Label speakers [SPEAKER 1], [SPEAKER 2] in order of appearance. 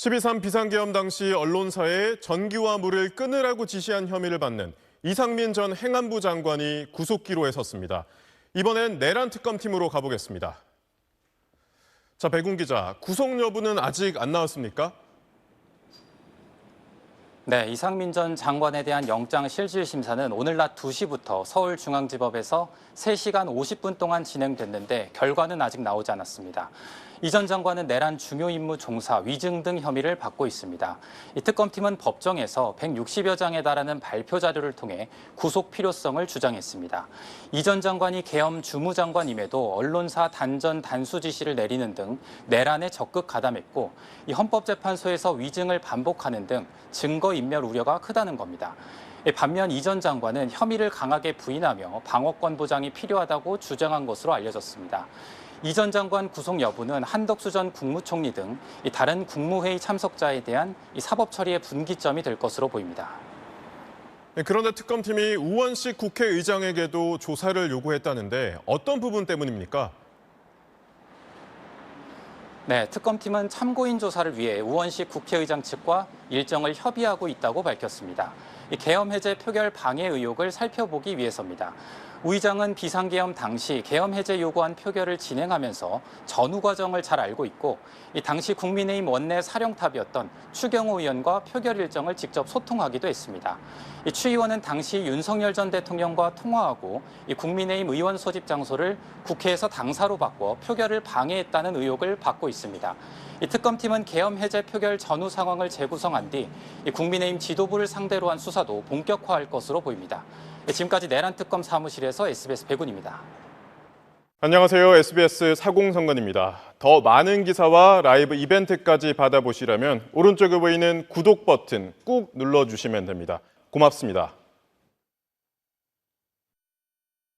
[SPEAKER 1] 12.3 비상계엄 당시 언론사에 전기와 물을 끊으라고 지시한 혐의를 받는 이상민 전 행안부 장관이 구속기로에 섰습니다. 이번엔 내란 특검팀으로 가보겠습니다. 자, 백운 기자, 구속 여부는 아직 안 나왔습니까?
[SPEAKER 2] 네, 이상민 전 장관에 대한 영장 실질 심사는 오늘 낮 2시부터 서울중앙지법에서 3시간 50분 동안 진행됐는데 결과는 아직 나오지 않았습니다. 이 전 장관은 내란 중요 임무 종사, 위증 등 혐의를 받고 있습니다. 이 특검팀은 법정에서 160여 장에 달하는 발표 자료를 통해 구속 필요성을 주장했습니다. 이 전 장관이 계엄 주무장관임에도 언론사 단전 단수 지시를 내리는 등 내란에 적극 가담했고 이 헌법재판소에서 위증을 반복하는 등 증거 인멸 우려가 크다는 겁니다. 반면 이 전 장관은 혐의를 강하게 부인하며 방어권 보장이 필요하다고 주장한 것으로 알려졌습니다. 이 전 장관 구속 여부는 한덕수 전 국무총리 등 다른 국무회의 참석자에 대한 사법 처리의 분기점이 될 것으로 보입니다.
[SPEAKER 1] 네, 그런데 특검팀이 우원식 국회의장에게도 조사를 요구했다는데 어떤 부분 때문입니까?
[SPEAKER 2] 네, 특검팀은 참고인 조사를 위해 우원식 국회의장 측과 일정을 협의하고 있다고 밝혔습니다. 이 계엄 해제 표결 방해 의혹을 살펴보기 위해서입니다. 우 의장은 비상계엄 당시 계엄 해제 요구안 표결을 진행하면서 전후 과정을 잘 알고 있고 이 당시 국민의힘 원내 사령탑이었던 추경호 의원과 표결 일정을 직접 소통하기도 했습니다. 이 추 의원은 당시 윤석열 전 대통령과 통화하고 이 국민의힘 의원 소집 장소를 국회에서 당사로 바꿔 표결을 방해했다는 의혹을 받고 있습니다. 이 특검팀은 계엄 해제 표결 전후 상황을 재구성한 뒤이 국민의힘 지도부를 상대로 한 수사도 본격화할 것으로 보입니다. 네, 지금까지 내란 특검 사무실에서 SBS 백운입니다.
[SPEAKER 1] 안녕하세요. SBS 사공선관입니다. 더 많은 기사와 라이브 이벤트까지 받아보시려면 오른쪽에 보이는 구독 버튼 꾹 눌러주시면 됩니다. 고맙습니다.